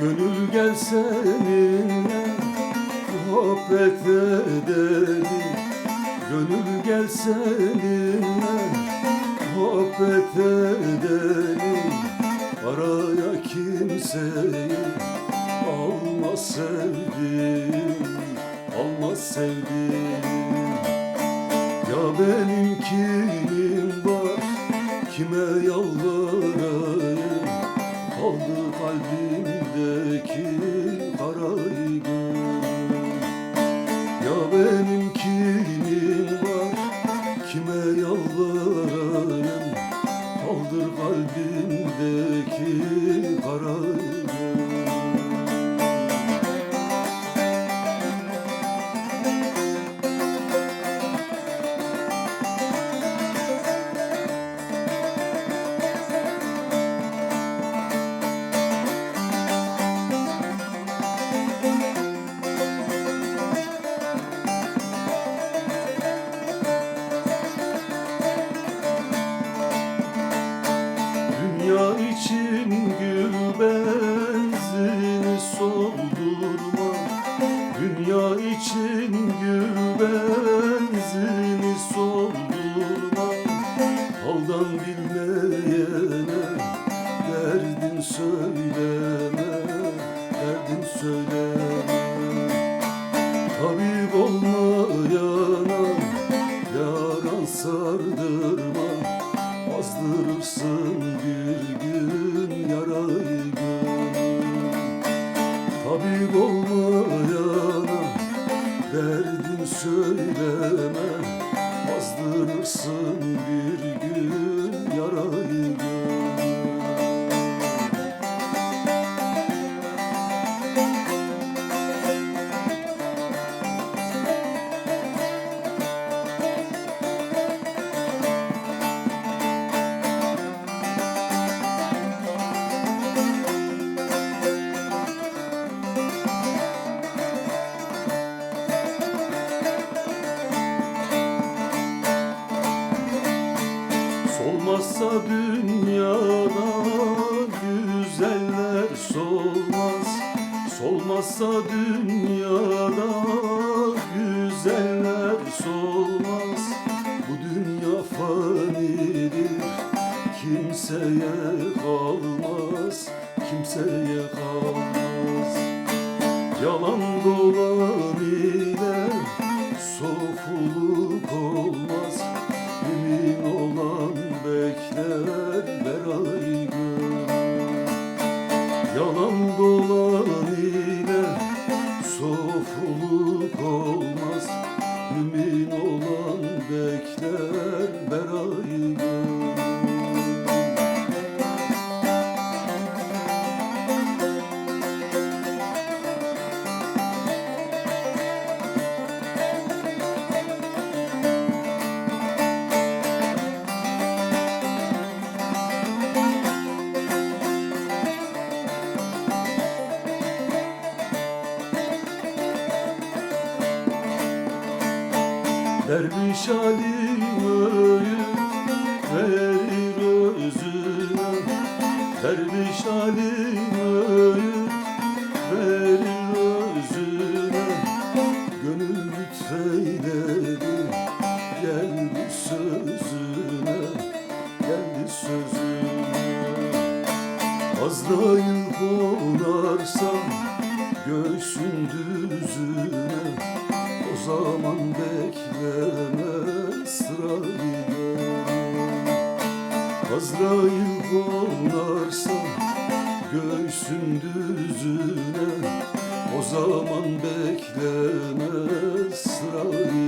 Gönül gel seninle muhabbet edelim. Gönül gel seninle muhabbet edelim. Araya kimseyi alma sevdim Alma sevdim Ya benim kimim var kime yalvarayım Kaldı kalbimdeki karayı Ya benim kimim var kime yalvarayım? Kaldır kalbimdeki karayı Dünya için gül benzini soldurma Dünya için gül benzini soldurma Haldan bilmeyene derdin söyleme Derdin söyleme. Tabip olmayana yaran sardırma bir derdin söyleme Azdırırsın bir gün yarayı gönül Solmazsa dünyada güzeller solmaz. Solmazsa dünyada güzeller solmaz. Bu dünya fanidir kimseye kalmaz Kimseye kalmaz. Yalan dolan ile sofuluk olmaz Emin olan sofuluk olmaz Emin olan bekler berayı gönül Derviş Ali öğüt verir özüne Derviş Ali öğüt verir özüne Gönül lütfeyledi geldi sözüne Geldi sözüne. Azrail konarsa göğsün düzüne zaman bekleme gönül Azrail konarsa göğsün düzüne O zaman bekleme gönül